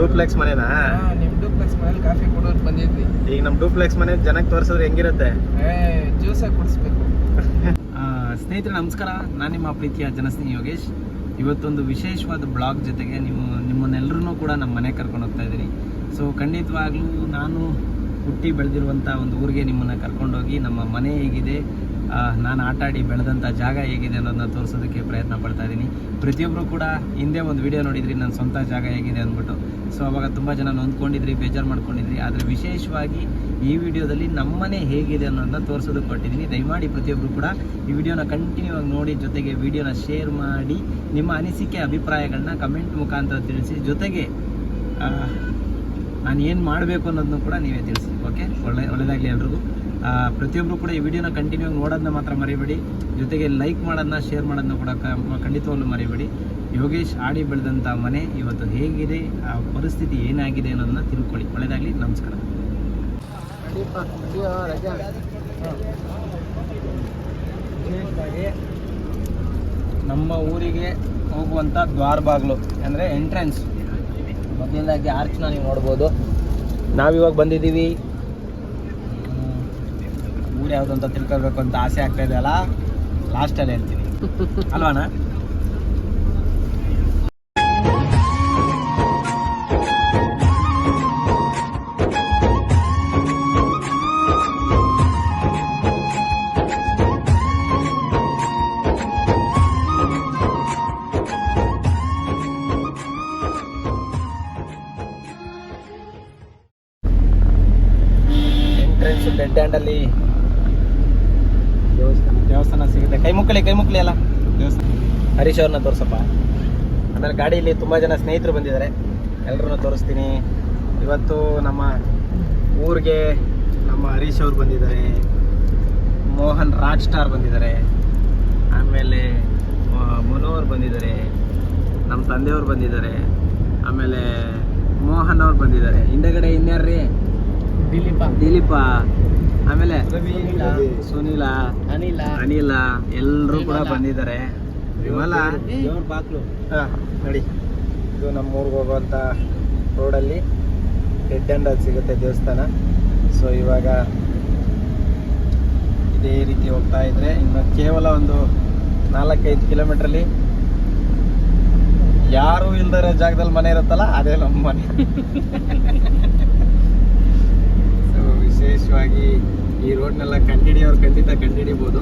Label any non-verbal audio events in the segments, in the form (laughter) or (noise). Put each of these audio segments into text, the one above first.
Duplex ಮನೆನಾ? ನಿಮ್ duplex ಮನೇಲಿ coffee ಕೊಡೋರು ಬಂದಿದ್ವಿ. ಈಗ ನಮ್ ಡೂಪ್ಲೆಕ್ಸ್ ಮನೆ ಜನಕ್ಕೆ ತೋರಿಸಿದ್ರೆ ಹೆಂಗಿರುತ್ತೆ? ಏ ಜ್ಯೂಸ ಕುಡಿಸ್ಬೇಕು. (laughs) ಸ್ನೇಹಿತರೆ ನಮಸ್ಕಾರ. ನಾನು ನಿಮ್ಮ ಪ್ರೀತಿಯ ಜನಸ್ನೇಹಿ ಯೋಗೇಶ್. ಇವತ್ತೊಂದು ವಿಶೇಷವಾದ ಬ್ಲಾಗ್ ಜೊತೆಗೆ ನೀವು ನಿಮ್ಮನ್ನೆಲ್ಲರೂ ಕೂಡ ನಮ್ಮ ಮನೆ ಕರ್ಕೊಂಡು ಹೋಗ್ತಾ ಇದ್ದೀನಿ ಸೊ ಖಂಡಿತವಾಗ್ಲೂ ನಾನು ಹುಟ್ಟಿ ಬೆಳೆದಿರುವಂಥ ಒಂದು ಊರಿಗೆ ನಿಮ್ಮನ್ನು ಕರ್ಕೊಂಡೋಗಿ ನಮ್ಮ ಮನೆ ಹೇಗಿದೆ ನಾನು ಆಟ ಆಡಿ ಬೆಳೆದಂಥ ಜಾಗ ಹೇಗಿದೆ ಅನ್ನೋದನ್ನ ತೋರಿಸೋದಕ್ಕೆ ಪ್ರಯತ್ನ ಪಡ್ತಾ ಇದ್ದೀನಿ. ಪ್ರತಿಯೊಬ್ಬರು ಕೂಡ ಹಿಂದೆ ಒಂದು ವಿಡಿಯೋ ನೋಡಿದ್ರಿ, ನನ್ನ ಸ್ವಂತ ಜಾಗ ಹೇಗಿದೆ ಅಂದ್ಬಿಟ್ಟು. ಸೊ ಅವಾಗ ತುಂಬ ಜನ ನೊಂದ್ಕೊಂಡಿದ್ರಿ, ಬೇಜಾರು ಮಾಡ್ಕೊಂಡಿದ್ರಿ. ಆದರೆ ವಿಶೇಷವಾಗಿ ಈ ವಿಡಿಯೋದಲ್ಲಿ ನಮ್ಮನೆ ಹೇಗಿದೆ ಅನ್ನೋದನ್ನ ತೋರಿಸೋದಕ್ಕೆ ಕೊಟ್ಟಿದ್ದೀನಿ ದಯಮಾಡಿ ಪ್ರತಿಯೊಬ್ಬರು ಕೂಡ ಈ ವಿಡಿಯೋನ ಕಂಟಿನ್ಯೂ ಆಗಿ ನೋಡಿ, ಜೊತೆಗೆ ವಿಡಿಯೋನ ಶೇರ್ ಮಾಡಿ, ನಿಮ್ಮ ಅನಿಸಿಕೆ ಅಭಿಪ್ರಾಯಗಳನ್ನ ಕಮೆಂಟ್ ಮುಖಾಂತರ ತಿಳಿಸಿ. ಜೊತೆಗೆ ನಾನು ಏನು ಮಾಡಬೇಕು ಅನ್ನೋದನ್ನು ಕೂಡ ನೀವೇ ತಿಳಿಸಿ ಓಕೆ ಒಳ್ಳೆ ಒಳ್ಳೆಯದಾಗಲಿ ಎಲ್ರಿಗೂ. ಪ್ರತಿಯೊಬ್ಬರು ಕೂಡ ಈ ವಿಡಿಯೋನ ಕಂಟಿನ್ಯೂ ಆಗಿ ನೋಡೋದನ್ನ ಮಾತ್ರ ಮರಿಬೇಡಿ. ಜೊತೆಗೆ ಲೈಕ್ ಮಾಡೋದನ್ನ ಶೇರ್ ಮಾಡೋದನ್ನ ಕೂಡ ಖಂಡಿತವಾಗ್ಲೂ ಮರಿಬೇಡಿ. ಯೋಗೇಶ್ ಆಡಿ ಬೆಳೆದಂಥ ಮನೆ ಇವತ್ತು ಹೇಗಿದೆ, ಆ ಪರಿಸ್ಥಿತಿ ಏನಾಗಿದೆ ಅನ್ನೋದನ್ನ ತಿಳ್ಕೊಳ್ಳಿ. ಒಳ್ಳೆಯದಾಗಲಿ ನಮಸ್ಕಾರ. ನಮ್ಮ ಊರಿಗೆ ಹೋಗುವಂಥ ದ್ವಾರ ಬಾಗಿಲು ಅಂದರೆ ಎಂಟ್ರೆನ್ಸ್ ಮೊದಲನೇದಾಗಿ ಆರ್ಚ್ನ ನೀವು ನೋಡ್ಬೋದು. ನಾವಿವಾಗ ಬಂದಿದ್ದೀವಿ. ಊರು ಯಾವುದು ಅಂತ ತಿಳ್ಕೊಳ್ಬೇಕು ಅಂತ ಆಸೆ ಆಗ್ತಾ ಇದೆ ಅಲ್ಲ? ಲಾಸ್ಟಲ್ಲಿ ಹೇಳ್ತೀನಿ ಅಲ್ವಾಣ ಹರೀಶ್ ತೋರಿಸಪ್ಪ. ಆಮೇಲೆ ಗಾಡಿಯಲ್ಲಿ ತುಂಬ ಜನ ಸ್ನೇಹಿತರು ಬಂದಿದ್ದಾರೆ. ಎಲ್ಲರನ್ನ ತೋರಿಸ್ತೀನಿ. ಇವತ್ತು ನಮ್ಮ ಊರಿಗೆ ನಮ್ಮ ಹರೀಶ್ ಅವ್ರು ಬಂದಿದ್ದಾರೆ. ಮೋಹನ್ ರಾಜ್ ಸ್ಟಾರ್ ಬಂದಿದ್ದಾರೆ. ಆಮೇಲೆ ಮನೋ ಮನೋಹರ್ ಬಂದಿದ್ದಾರೆ. ನಮ್ಮ ತಂದೆಯವರು ಬಂದಿದ್ದಾರೆ. ಆಮೇಲೆ ಮೋಹನ್ ಅವ್ರು ಬಂದಿದ್ದಾರೆ. ಹಿಂದೆಗಡೆ ಇನ್ಯಾರ್ರಿ? ದಿಲೀಪ. ದಿಲೀಪ. ಆಮೇಲೆ. ಸುನೀಲ. ಅನಿಲ. ಅನಿಲ. ಎಲ್ಲರೂ ಕೂಡ ಬಂದಿದ್ದಾರೆ. ವಿಮಲ? ಬಾಕ್ಲು ಹಾ ನೋಡಿ. ಇದು ನಮ್ಮ ಊರಿಗೆ ಹೋಗುವಂಥ ರೋಡಲ್ಲಿ ಡೆಡ್ ಅಂಡ್ ಅಲ್ಲಿ ಸಿಗುತ್ತೆ ದೇವಸ್ಥಾನ. ಸೊ ಇವಾಗ ಇದೇ ರೀತಿ ಹೋಗ್ತಾ ಇದ್ರೆ ಇನ್ನು ಕೇವಲ ಒಂದು ನಾಲ್ಕೈದು ಕಿಲೋಮೀಟ್ರಲ್ಲಿ ಯಾರು ಇಲ್ದಿರೋ ಜಾಗದಲ್ಲಿ ಮನೆ ಇರುತ್ತಲ್ಲ ಅದೇ ನಮ್ಮ ಮನೆ. ಸೊ ವಿಶೇಷವಾಗಿ ಈ ರೋಡ್ನೆಲ್ಲ ಕಂಡಿಡಿಯೋರು ಖಂಡಿತ ಕಂಡಿಡಿಬೋದು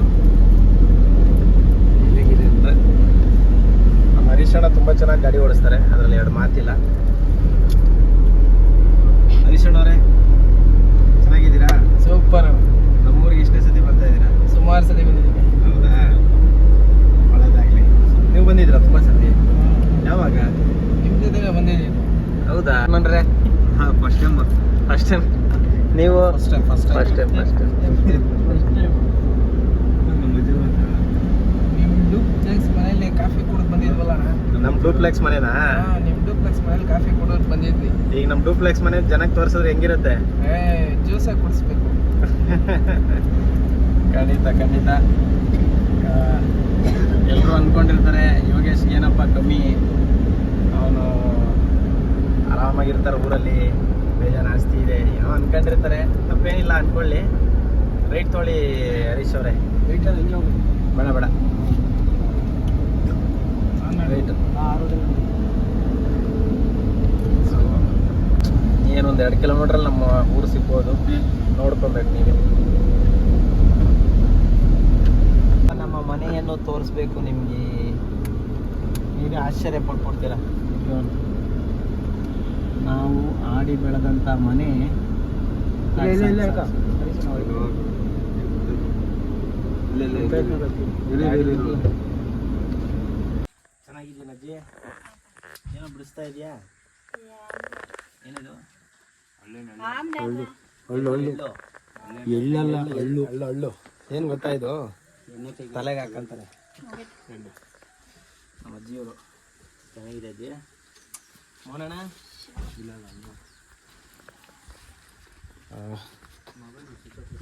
ಹೇಗಿದೆ ಅಂತ ನಮ್ಮ ಹರೀಶ್ ಅಣ್ಣ ತುಂಬ ಚೆನ್ನಾಗಿ ಗಾಡಿ ಓಡಿಸ್ತಾರೆ ಅದರಲ್ಲಿ ಎರಡು ಮಾತಿಲ್ಲ. ಹರೀಶ್ ಅವರೇ ಚೆನ್ನಾಗಿದ್ದೀರಾ? ಸೂಪರ್ ನಮ್ಮೂರಿಗೆ ಎಷ್ಟೇ ಸತಿ ಬರ್ತಾ ಇದ್ದೀರಾ? ಸುಮಾರು ಸತಿ ಬಂದಿದ್ದೀವಿ. ಹೌದಾ? ಒಳ್ಳೇದಾಗಲಿ. ನೀವು ಬಂದಿದ್ದೀರಾ ತುಂಬ ಸತಿ? ಯಾವಾಗ? ನಿಮ್ ಜೊತೆಗೆ ಬಂದಿದ್ದೀವಿ ಹೌದಾ? ನನ್ರೆ ಹಾಂ ಫಸ್ಟ್ ಟೈಮ್ ಫಸ್ಟ್ ಟೈಮ್ ನೀವು? First time first first time first time ನಿಮ್ ಡೂಪ್ಲೆಕ್ಸ್ ಮನೇಲಿ ಕಾಫಿ ಕುಡಿದು ಬಂದಿದ್ವಲ್ಲ ಅಣ್ಣ? ನಮ್ಮ ಡೂಪ್ಲೆಕ್ಸ್ ಮನೆನಾ? ನಿಮ್ಮ ನಿಮ್ ಡೂಪ್ಲೆಕ್ಸ್ ಮನೇಲಿ ಕಾಫಿ ಕೊಡೋರು ಬಂದಿದ್ವಿ. ಈಗ ನಮ್ಮ ಡೂಪ್ಲೆಕ್ಸ್ ಮನೆ ಜನಕ್ಕೆ ತೋರಿಸಿದ್ರೆ ಹೆಂಗಿರುತ್ತೆ? ಏ ಜ್ಯೂಸ ಕುಡಿಸ್ಬೇಕು. (laughs) ಖಂಡಿತ ಖಂಡಿತ. ಎಲ್ಲರೂ ಅಂದ್ಕೊಂಡಿರ್ತಾರೆ ಯೋಗೇಶ್ ಏನಪ್ಪ ಕಮ್ಮಿ? ಅವನು ಆರಾಮಾಗಿರ್ತಾರೆ ಊರಲ್ಲಿ ಬೇಜಾರು ಆಸ್ತಿ ಇದೆ ಏನೋ ಅನ್ಕೊಂಡಿರ್ತಾರೆ. ತಪ್ಪೇನಿಲ್ಲ ಅನ್ಕೊಳ್ಳಿ. ರೈಟ್ ತೊಳಿ ಹರೀಶ್ ಅವರೇ. ಬೇಡ ಬೇಡ ರೈಟ್ ಸೊ ಏನೊಂದು ಎರಡು ಕಿಲೋಮೀಟ್ರಲ್ಲಿ ನಮ್ಮ ಊರು ಸಿಗ್ಬೋದು. ನೋಡ್ಕೊಬೇಕು ನೀವು. ನಮ್ಮ ಮನೆಯನ್ನು ತೋರಿಸ್ಬೇಕು ನಿಮಗೆ. ನೀವೇ ಆಶ್ಚರ್ಯ ಪಡ್ಕೊಡ್ತೀರ? ನಾವು ಆಡಿ ಬೆಳೆದಂಥ ಮನೆ. ಚೆನ್ನಾಗಿದ್ದೀನಿ ಅಜ್ಜಿ? ಏನೋ ಬಿಡಿಸ್ತಾ ಇದೆಯಾ? ಏನಿದು? ಹಳ್ಳು ಹಳ್ಳು. ಎಳ್ಳಲ್ಲ ಹಳ್ಳು ಹಳ್ಳು. ಹಳ್ಳು. ಏನು ಗೊತ್ತಾ ಇದು? ತಲೆಗೆ ಹಾಕಂತಾರೆ ನಮ್ಮ ಅಜ್ಜಿಯವರು. ಚೆನ್ನಾಗಿದೆ ಅಜ್ಜಿ? ಮೋನಣ್ಣ? ಇಲ್ಲ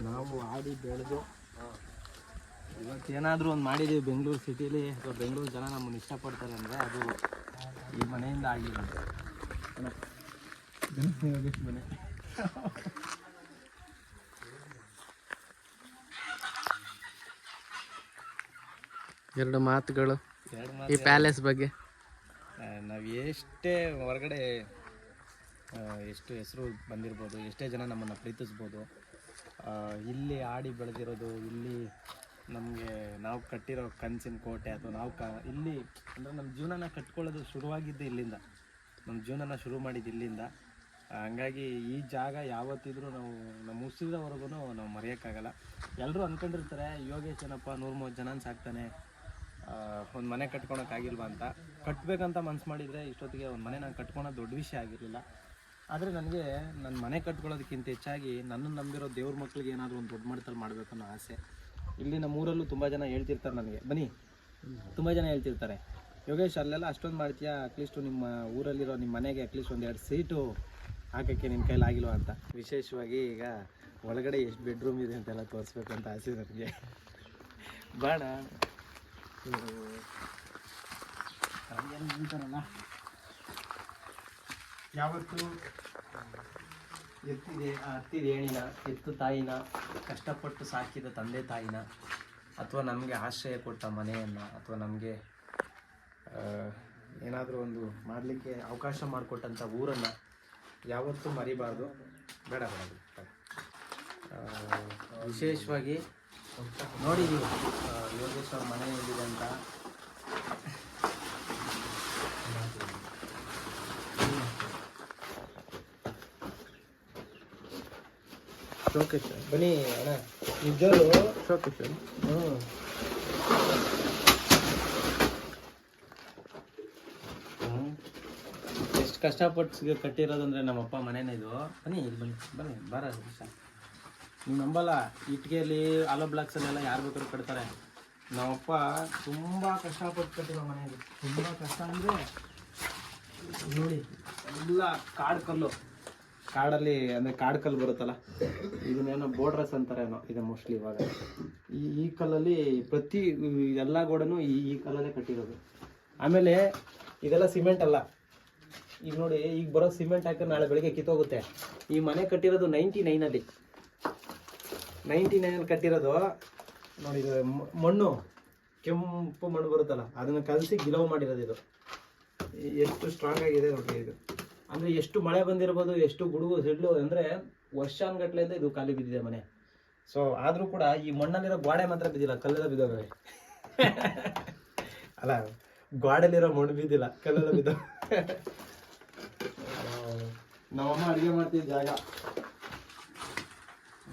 ನಾವು ಆಡಿ ಬೆಳೆದು ಇವತ್ತೇನಾದರೂ ಒಂದು ಮಾಡಿದ್ದೀವಿ ಬೆಂಗಳೂರು ಸಿಟಿಲಿ. ಅಥವಾ ಬೆಂಗಳೂರು ಜನ ನಮ್ಮನ್ನು ಇಷ್ಟಪಡ್ತಾರೆ ಅಂದರೆ ಅದು ಈ ಮನೆಯಿಂದ ಆಗಿರೋದು. (laughs) ಎರಡು ಮಾತುಗಳು ಈ ಪ್ಯಾಲೇಸ್ ಬಗ್ಗೆ. ನಾವು ಎಷ್ಟೇ ಹೊರಗಡೆ ಎಷ್ಟು ಹೆಸರು ಬಂದಿರ್ಬೋದು ಎಷ್ಟೇ ಜನ ನಮ್ಮನ್ನು ಪ್ರೀತಿಸ್ಬೋದು ಇಲ್ಲಿ ಆಡಿ ಬೆಳೆದಿರೋದು ಇಲ್ಲಿ ನಮಗೆ ನಾವು ಕಟ್ಟಿರೋ ಕನಸಿನ ಕೋಟೆ ಅಥವಾ ನಾವು ಕ ಇಲ್ಲಿ ಅಂದರೆ ನಮ್ಮ ಜೀವನನ ಕಟ್ಕೊಳ್ಳೋದು ಶುರುವಾಗಿದ್ದು ಇಲ್ಲಿಂದ. ನಮ್ಮ ಜೀವನನ ಶುರು ಮಾಡಿದ್ದು ಇಲ್ಲಿಂದ. ಹಂಗಾಗಿ ಈ ಜಾಗ ಯಾವತ್ತಿದ್ರೂ ನಾವು ನಮ್ಮ ಮುಸಿದವರೆಗೂ ನಾವು ಮರೆಯೋಕ್ಕಾಗಲ್ಲ. ಎಲ್ಲರೂ ಅಂದ್ಕೊಂಡಿರ್ತಾರೆ ಯೋಗೇಶ್ ಏನಪ್ಪ ನೂರು ಮೂವತ್ತು ಜನ ಸಾಕ್ತಾನೆ ಒಂದು ಮನೆ ಕಟ್ಕೊಳಕ್ಕಾಗಿಲ್ವಾ ಅಂತ. ಕಟ್ಟಬೇಕಂತ ಮನ್ಸು ಮಾಡಿದರೆ ಇಷ್ಟೊತ್ತಿಗೆ ಒಂದು ಮನೆ ನಾನು ಕಟ್ಕೊಳೋದು ದೊಡ್ಡ ವಿಷಯ ಆಗಿರಲಿಲ್ಲ. ಆದರೆ ನನಗೆ ನನ್ನ ಮನೆ ಕಟ್ಕೊಳ್ಳೋದಕ್ಕಿಂತ ಹೆಚ್ಚಾಗಿ ನನ್ನನ್ನು ನಂಬಿರೋ ದೇವ್ರ ಮಕ್ಳಿಗೆ ಏನಾದರೂ ಒಂದು ದೊಡ್ಡ ಮಟ್ಟದಲ್ಲಿ ಮಾಡಬೇಕು ಅನ್ನೋ ಆಸೆ. ಇಲ್ಲಿ ನಮ್ಮ ಊರಲ್ಲೂ ತುಂಬ ಜನ ಹೇಳ್ತಿರ್ತಾರೆ ನನಗೆ. ಬನ್ನಿ, ತುಂಬ ಜನ ಹೇಳ್ತಿರ್ತಾರೆ. ಯೋಗೇಶ್ ಅಲ್ಲೆಲ್ಲ ಅಷ್ಟೊಂದು ಮಾಡ್ತೀಯಾ? ಅಟ್ಲೀಸ್ಟು ನಿಮ್ಮ ಊರಲ್ಲಿರೋ ನಿಮ್ಮ ಮನೆಗೆ ಅಟ್ಲೀಸ್ಟ್ ಒಂದು ಎರಡು ಸೀಟು ಹಾಕೋಕ್ಕೆ ನಿಮ್ಮ ಕೈಲಿ ಆಗಿಲ್ವ ಅಂತ. ವಿಶೇಷವಾಗಿ ಈಗ ಒಳಗಡೆ ಎಷ್ಟು ಬೆಡ್ರೂಮ್ ಇದೆ ಅಂತೆಲ್ಲ ತೋರಿಸ್ಬೇಕು ಅಂತ ಆಸೆ ನನಗೆ. ಬಾಣ. ಯಾವತ್ತು ಎತ್ತಿದೆ, ಆ ಹತ್ತಿದ ಏಣಿನ ಎತ್ತು ತಾಯಿನ, ಕಷ್ಟಪಟ್ಟು ಸಾಕಿದ ತಂದೆ ತಾಯಿನ, ಅಥವಾ ನಮಗೆ ಆಶ್ರಯ ಕೊಟ್ಟ ಮನೆಯನ್ನು, ಅಥವಾ ನಮಗೆ ಏನಾದರೂ ಒಂದು ಮಾಡಲಿಕ್ಕೆ ಅವಕಾಶ ಮಾಡಿಕೊಟ್ಟಂಥ ಊರನ್ನು ಯಾವತ್ತೂ ಮರಿಬಾರ್ದು. ಬೇಡ ಬೇಡ ವಿಶೇಷವಾಗಿ ನೋಡಿ ಯೋಗೇಶ್ವರ ಆ, ಯೋಗೇಶ್ ಅವ್ರ ಮನೆ ಎಲ್ಲಿದೆ ಅಂತ. ಶೋಕೇಶ್ ಬನ್ನಿ ಅಣ್ಣ. ನಿಜರು ಶೋಕೇಶ್. ಹ್ಞೂ ಎಷ್ಟು ಕಷ್ಟಪಟ್ಟು ಕಟ್ಟಿರೋದು ಕಟ್ಟಿರೋದಂದ್ರೆ ನಮ್ಮಪ್ಪ ಮನೇನ ಇದು. ಬನ್ನಿ, ಇಲ್ಲಿ ಬನ್ನಿ ಬನ್ನಿ, ಬಾರ ನೀವು ನಂಬಲ್ಲ ಇಟ್ಗೆಯಲ್ಲಿ ಆಲೋ ಬ್ಲಾಕ್ಸಲ್ಲೆಲ್ಲ ಯಾರು ಬೇಕಾದ್ರೂ ಕಟ್ತಾರೆ. ನಮ್ಮಪ್ಪ ತುಂಬ ಕಷ್ಟಪಟ್ಟು ಕಟ್ಟಿರೋ ಮನೆ ಇದು. ತುಂಬ ಕಷ್ಟ ಅಂದರೆ, ನೋಡಿ, ಎಲ್ಲ ಕಾಡು ಕಲ್ಲು. ಕಾಡಲ್ಲಿ, ಅಂದರೆ ಕಾಡು ಕಲ್ಲು ಬರುತ್ತಲ್ಲ, ಇದನ್ನೇನೋ ಬೋಡ್ರಸ್ ಅಂತಾರೇನೋ, ಇದೆ ಮೋಸ್ಟ್ಲಿ ಇವಾಗ. ಈ ಈ ಕಲ್ಲಲ್ಲಿ ಪ್ರತಿ, ಎಲ್ಲ ಗೋಡನು ಈ ಈ ಕಲ್ಲಲ್ಲೇ ಕಟ್ಟಿರೋದು. ಆಮೇಲೆ, ಇದೆಲ್ಲ ಸಿಮೆಂಟ್ ಅಲ್ಲ. ಈಗ ನೋಡಿ, ಈಗ ಬರೋ ಸಿಮೆಂಟ್ ಹಾಕಿದ್ರೆ ನಾಳೆ ಬೆಳಿಗ್ಗೆ ಕಿತ್ತೋಗುತ್ತೆ. ಈ ಮನೆ ಕಟ್ಟಿರೋದು ನೈಂಟಿ ನೈನಲ್ಲಿ ನೈಂಟಿ ನೈನಲ್ಲಿ ಕಟ್ಟಿರೋದು, ನೋಡಿ ಇದು ಮಣ್ಣು, ಕೆಂಪು ಮಣ್ಣು ಬರುತ್ತಲ್ಲ, ಅದನ್ನು ಕಲಸಿ ಗಿಲವ್ ಮಾಡಿರೋದು ಇದು. ಎಷ್ಟು ಸ್ಟ್ರಾಂಗ್ ಆಗಿದೆ ನೋಡಿ ಇದು. ಅಂದ್ರೆ ಎಷ್ಟು ಮಳೆ ಬಂದಿರ್ಬೋದು, ಎಷ್ಟು ಗುಡುಗು ಸಿಡ್ಲು, ಅಂದ್ರೆ ವರ್ಷಾನ್ಗಟ್ಲೆಯಿಂದ ಇದು ಖಾಲಿ ಬಿದ್ದಿದೆ ಮನೆ. ಸೊ ಆದರೂ ಕೂಡ ಈ ಮಣ್ಣಲ್ಲಿರೋ ಗ್ವಾಡೆ ಮಾತ್ರ ಬಿದ್ದಿಲ್ಲ, ಕಲ್ಲೆಲ್ಲ ಬಿದ್ದೋಗವೆ (laughs) ಅಲ್ಲ ಗೋಡೆಲಿರೋ ಮಣ್ಣು ಬಿದ್ದಿಲ್ಲ, ಕಲ್ಲೆಲ್ಲ ಬಿದ್ದ (laughs) ನಮ್ಮಮ್ಮ ಅಡುಗೆ ಮಾಡ್ತಿದ್ದ ಜಾಗ.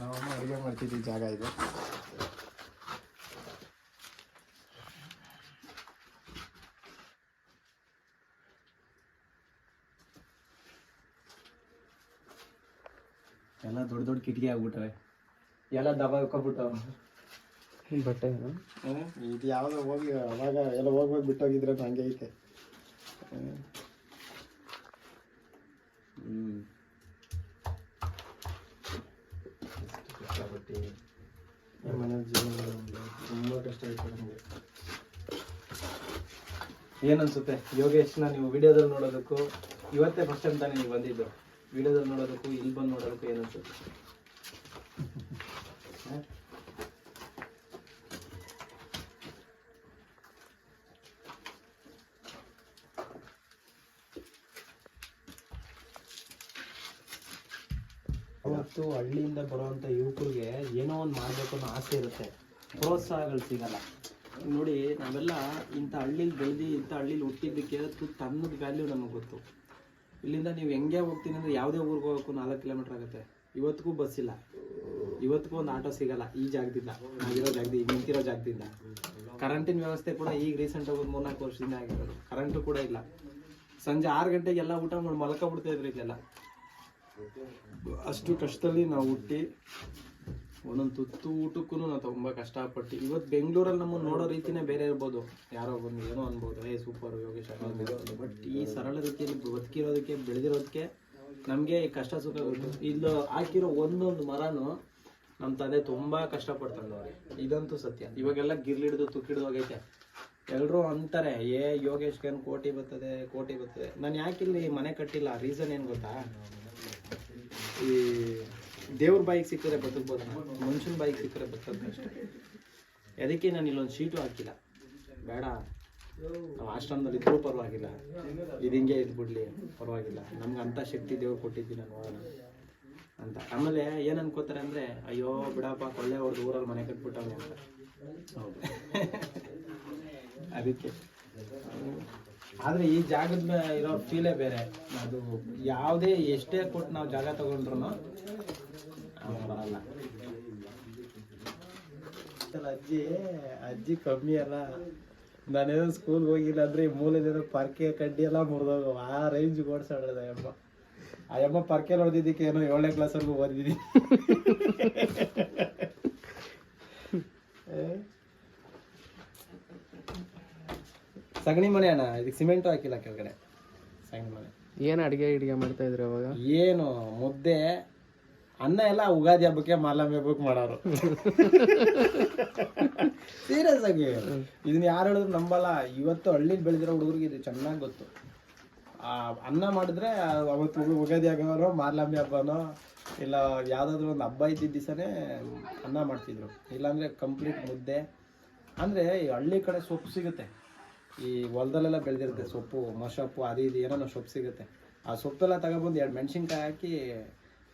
ನಮ್ಮಮ್ಮ ಅಡುಗೆ ಮಾಡ್ತಿದ್ದ ಜಾಗ ಇದು. ಎಲ್ಲ ದೊಡ್ಡ ದೊಡ್ಡ ಕಿಟಕಿ ಆಗ್ಬಿಟ್ಟವೆ. ಎಲ್ಲ ದಬ ಹಾಕೊಂಡ್ಬಿಟ್ಟವ ಬಟ್ಟೆ ಇದು? ಯಾವಾಗ ಹೋಗಿ ಅವಾಗ ಎಲ್ಲ ಹೋಗ್ಬೇಕು ಬಿಟ್ಟೋಗಿದ್ರೆ ಹಂಗೆ ಐತೆ. ಹ್ಞೂ ತುಂಬ ಏನನ್ಸುತ್ತೆ? ಯೋಗೇಶ್ನ ನೀವು ವಿಡಿಯೋದಲ್ಲಿ ನೋಡೋದಕ್ಕೂ ಇವತ್ತೇ ಫಸ್ಟ್ ಟೈಮ್ ತಾನೇ ನೀವು ಬಂದಿದ್ದು. ವಿಡಿಯೋದಲ್ಲಿ ನೋಡೋದಕ್ಕೂ ಇಲ್ಲಿ ಬಂದು ನೋಡೋದಕ್ಕೂ ಏನನ್ಸುತ್ತೆ ಹ? ಅವತ್ತು ಹಳ್ಳಿಯಿಂದ ಬರುವಂಥ ಯುವಕರಿಗೆ ಏನೋ ಒಂದು ಮಾಡಬೇಕು ಅನ್ನೋ ಆಸೆ ಇರುತ್ತೆ. ಪ್ರೋತ್ಸಾಹಗಳು ಸಿಗಲ್ಲ. ನೋಡಿ, ನಾವೆಲ್ಲ ಇಂಥ ಹಳ್ಳಿಲಿ ಬೆಳೆದು ಇಂಥ ಹಳ್ಳಿಲಿ ಹುಟ್ಟಿದ್ದಕ್ಕೆ ತನ್ನದ ವ್ಯಾಲ್ಯೂ ನಮಗೆ ಗೊತ್ತು. ಇಲ್ಲಿಂದ ನೀವು ಹೆಂಗೆ ಹೋಗ್ತೀನಿ ಅಂದರೆ ಯಾವುದೇ ಊರಿಗೆ ಹೋಗೋಕ್ಕೂ ನಾಲ್ಕು ಕಿಲೋಮೀಟರ್ ಆಗುತ್ತೆ. ಇವತ್ತಿಗೂ ಬಸ್ ಇಲ್ಲ. ಇವತ್ತಿಗೂ ಒಂದು ಆಟೋ ಸಿಗಲ್ಲ ಈ ಜಾಗದಿಂದ. ಆಗಿರೋ ಜಾಗದಿಂದ ನಿಂತಿರೋ ಜಾಗದಿಂದ. ಕರೆಂಟಿನ ವ್ಯವಸ್ಥೆ ಕೂಡ ಈಗ ರೀಸೆಂಟಾಗಿ ಒಂದು ಮೂರ್ನಾಲ್ಕು ವರ್ಷದಿಂದ ಆಗಿರೋದು. ಕರೆಂಟು ಕೂಡ ಇಲ್ಲ. ಸಂಜೆ ಆರು ಗಂಟೆಗೆಲ್ಲ ಊಟ ಮಾಡಿ ಮಲ್ಕೊಬಿಡ್ತಾ ಇದ್ರು ಇಲ್ಲೆಲ್ಲ. ಅಷ್ಟು ಕಷ್ಟದಲ್ಲಿ ನಾವು ಹುಟ್ಟಿ ಒಂದೊಂದು ತುತ್ತು ಊಟಕ್ಕೂ ನಾವು ತುಂಬ ಕಷ್ಟಪಟ್ಟು ಇವತ್ತು ಬೆಂಗಳೂರಲ್ಲಿ ನಮ್ಮ ನೋಡೋ ರೀತಿನೇ ಬೇರೆ ಇರ್ಬೋದು. ಯಾರೋ ಬಂದು ಏನೋ ಅನ್ಬೋದು, ಏ ಸೂಪರ್ ಯೋಗೇಶ್ ಬಟ್ ಈ ಸರಳ ರೀತಿಯಲ್ಲಿ ಬದುಕಿರೋದಕ್ಕೆ, ಬೆಳೆದಿರೋದಕ್ಕೆ ನಮಗೆ ಕಷ್ಟ ಸುಖ ಇಲ್ಲಿ ಹಾಕಿರೋ ಒಂದೊಂದು ಮರನೂ ನಮ್ಮ ತಂದೆ ತುಂಬ ಅವ್ರಿಗೆ. ಇದಂತೂ ಸತ್ಯ. ಇವಾಗೆಲ್ಲ ಗಿರ್ಲಿಡ್ದು ತುಕ್ಕಿಡ್ದು ಹೋಗೈತೆ. ಎಲ್ಲರೂ ಅಂತಾರೆ, ಏ ಯೋಗೇಶ್ಗೆ ಏನು ಕೋಟಿ ಬರ್ತದೆ ಕೋಟಿ ಬರ್ತದೆ. ನಾನು ಯಾಕಿಲ್ಲಿ ಮನೆ ಕಟ್ಟಿಲ್ಲ? ರೀಸನ್ ಏನು ಗೊತ್ತಾ? ಈ ದೇವ್ರ ಬಾಯಿಗೆ ಸಿಕ್ಕರೆ ಬದುಕ್ಬೋದು ಮನುಷ್ಯನ ಬಾಯಿಗೆ ಸಿಕ್ಕರೆ ಬದುಕೋದು ಅಷ್ಟೇ. ಅದಕ್ಕೆ ನಾನು ಇಲ್ಲೊಂದು ಶೀಟು ಹಾಕಿಲ್ಲ. ಬೇಡ. ನಾವು ಆಶ್ರಮದಲ್ಲಿ ಇದ್ರೂ ಪರವಾಗಿಲ್ಲ. ಇದು ಹಿಂಗೆ ಇದ್ಬಿಡ್ಲಿ ಪರವಾಗಿಲ್ಲ. ನಮ್ಗೆ ಅಂಥ ಶಕ್ತಿ ದೇವ್ರು ಕೊಟ್ಟಿದ್ದೀನಿ ನಾನು ಅಂತ. ಆಮೇಲೆ ಏನು ಅನ್ಕೋತಾರೆ ಅಂದರೆ, ಅಯ್ಯೋ ಬಿಡಪ್ಪ, ಕೊಳ್ಳೆ ಹೊಡೆದು ಊರಲ್ಲಿ ಮನೆ ಕಟ್ಬಿಟ್ಟವನೆ ಅಂತ. ಹೌದು. (laughs) ಅದಕ್ಕೆ. ಆದರೆ ಈ ಜಾಗದ ಇರೋ ಫೀಲೇ ಬೇರೆ. ಅದು ಯಾವುದೇ ಎಷ್ಟೇ ಕೊಟ್ಟು ನಾವು ಜಾಗ ತಗೊಂಡ್ರು ಬರಲ್ಲ. ಅಜ್ಜಿ ಅಜ್ಜಿ ಕಮ್ಮಿ ಅಲ್ಲ. ನಾನೇನೋ ಸ್ಕೂಲ್ಗೆ ಹೋಗಿಲ್ಲ ಅಂದ್ರೆ ಈ ಮೂಲದೇನೋ ಪರ್ಕೆ ಕಡ್ಡಿ ಎಲ್ಲ ಮುರಿದೋಗ ಆ ರೇಂಜ್ ಓಡಿಸಾಡದ ಅಮ್ಮ ಆ ಅಮ್ಮ ಪರ್ಕೆ ಹೊಡೆದಿದ್ದಕ್ಕೆ ಏನೋ ಏಳನೇ ಕ್ಲಾಸ್ವರೆಗೂ ಓದಿದ್ದೀನಿ. (laughs) ಸಗಣಿ ಮನೆ ಅಣ್ಣ ಇದಕ್ಕೆ ಸಿಮೆಂಟು ಹಾಕಿಲ್ಲ ಕೆಳಗಡೆ. ಸಗಣಿ ಮನೆ. ಏನು ಅಡುಗೆ ಗಿಡಿಗೆ ಮಾಡ್ತಾ ಇದ್ರಿ ಅವಾಗ? ಏನು ಮುದ್ದೆ ಅನ್ನ ಎಲ್ಲ ಉಗಾದಿ ಹಬ್ಬಕ್ಕೆ ಮಾಲಂಬಿ ಹಬ್ಬಕ್ಕೆ ಮಾಡೋರು. (laughs) ಸೀರಿಯಸ್ ಆಗಿ. ಇದನ್ನ ಯಾರು ಹೇಳಿದ್ರು ನಂಬಲ್ಲ. ಇವತ್ತು ಹಳ್ಳಿ ಬೆಳೆದಿರೋ ಹುಡುಗರಿಗೆ ಇದು ಚೆನ್ನಾಗಿ ಗೊತ್ತು. ಆ ಅನ್ನ ಮಾಡಿದ್ರೆ ಅವತ್ತು ಉಗ- ಉಗಾದಿ ಆಗೋರು ಮಾರ್ಲಾಂಬಿ ಹಬ್ಬನೋ ಇಲ್ಲ ಯಾವುದಾದ್ರೂ ಒಂದು ಹಬ್ಬ ಇದ್ದಿದ್ದ ದಿವಸನೇ ಅನ್ನ ಮಾಡ್ತಿದ್ರು. ಇಲ್ಲಾಂದ್ರೆ ಕಂಪ್ಲೀಟ್ ಮುದ್ದೆ. ಅಂದರೆ ಈ ಹಳ್ಳಿ ಕಡೆ ಸೊಪ್ಪು ಸಿಗುತ್ತೆ. ಈ ಹೊಲದಲ್ಲೆಲ್ಲ ಬೆಳೆದಿರುತ್ತೆ ಸೊಪ್ಪು ಮಸೊಪ್ಪು ಅದು ಇದು ಏನೋ ಸೊಪ್ಪು ಸಿಗುತ್ತೆ. ಆ ಸೊಪ್ಪೆಲ್ಲ ತಗೊಬಂದು ಎರಡು ಮೆಣಸಿನ್ಕಾಯಿ ಹಾಕಿ,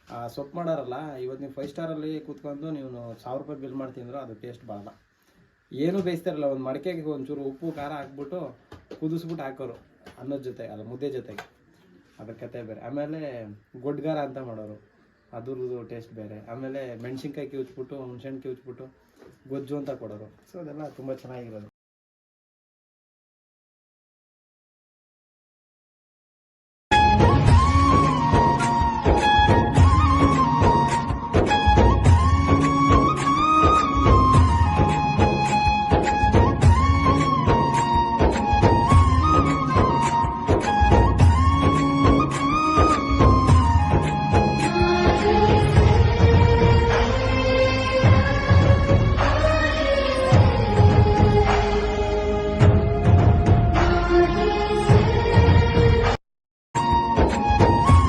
ಆ ಸೊಪ್ಪು ಮಾಡೋರಲ್ಲ, ಇವತ್ತು ನೀವು ಫೈವ್ ಸ್ಟಾರಲ್ಲಿ ಕೂತ್ಕೊಂಡು ನೀವು ಸಾವಿರ ರೂಪಾಯಿ ಬಿಲ್ ಮಾಡ್ತಿದ್ರು ಅದು ಟೇಸ್ಟ್ ಬರಲ್ಲ. ಏನೂ ಬೇಯಿಸ್ತಾರಲ್ಲ, ಒಂದು ಮಡಿಕೆಗೆ ಒಂಚೂರು ಉಪ್ಪು, ಖಾರ ಹಾಕ್ಬಿಟ್ಟು ಕುದಿಸ್ಬಿಟ್ಟು ಹಾಕೋರು, ಅನ್ನದ ಜೊತೆ ಅಲ್ಲ ಮುದ್ದೆ ಜೊತೆಗೆ. ಅದ್ರ ಕತೆ ಬೇರೆ. ಆಮೇಲೆ ಗೊಡ್ಗಾರ ಅಂತ ಮಾಡೋರು, ಅದ್ರದ್ದು ಟೇಸ್ಟ್ ಬೇರೆ. ಆಮೇಲೆ ಮೆಣಸಿನ್ಕಾಯಿ ಕಿವುಚ್ಬಿಟ್ಟು, ಹುಣ್ಸೆಹಣ್ಣು ಕಿವುಚ್ಬಿಟ್ಟು, ಗೊಜ್ಜು ಅಂತ ಕೊಡೋರು. ಸೊ ಅದೆಲ್ಲ ತುಂಬ ಚೆನ್ನಾಗಿರೋದು.